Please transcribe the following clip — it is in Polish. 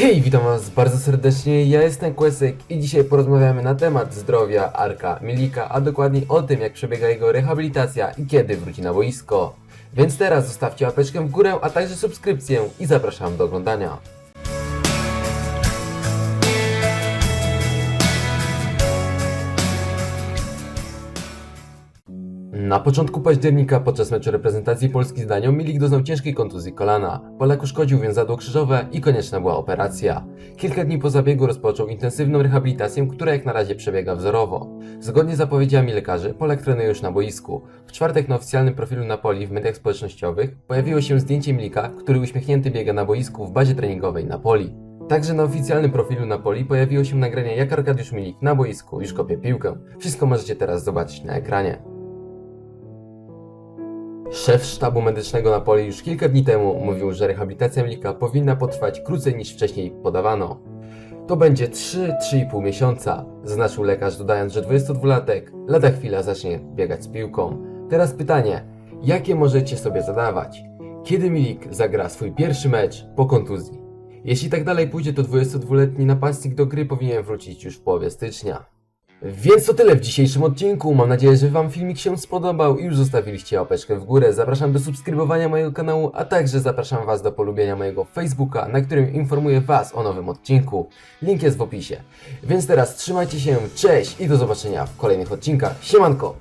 Hej, witam was bardzo serdecznie, ja jestem Kłesek i dzisiaj porozmawiamy na temat zdrowia Arka Milika, a dokładniej o tym jak przebiega jego rehabilitacja i kiedy wróci na boisko. Więc teraz zostawcie łapeczkę w górę, a także subskrypcję i zapraszam do oglądania. Na początku października podczas meczu reprezentacji Polski z Danią Milik doznał ciężkiej kontuzji kolana. Polak uszkodził więzadło krzyżowe i konieczna była operacja. Kilka dni po zabiegu rozpoczął intensywną rehabilitację, która jak na razie przebiega wzorowo. Zgodnie z zapowiedziami lekarzy, Polak trenuje już na boisku. W czwartek na oficjalnym profilu Napoli w mediach społecznościowych pojawiło się zdjęcie Milika, który uśmiechnięty biega na boisku w bazie treningowej Napoli. Także na oficjalnym profilu Napoli pojawiło się nagranie jak Arkadiusz Milik na boisku już kopie piłkę. Wszystko możecie teraz zobaczyć na ekranie. Szef sztabu medycznego Napoli już kilka dni temu mówił, że rehabilitacja Milika powinna potrwać krócej niż wcześniej podawano. To będzie 3-3,5 miesiąca, zaznaczył lekarz, dodając, że 22-latek lada chwila zacznie biegać z piłką. Teraz pytanie, jakie możecie sobie zadawać? Kiedy Milik zagra swój pierwszy mecz po kontuzji? Jeśli tak dalej pójdzie, to 22-letni napastnik do gry powinien wrócić już w połowie stycznia. Więc to tyle w dzisiejszym odcinku. Mam nadzieję, że Wam filmik się spodobał i już zostawiliście łapeczkę w górę. Zapraszam do subskrybowania mojego kanału, a także zapraszam Was do polubienia mojego Facebooka, na którym informuję Was o nowym odcinku. Link jest w opisie. Więc teraz trzymajcie się, cześć i do zobaczenia w kolejnych odcinkach. Siemanko!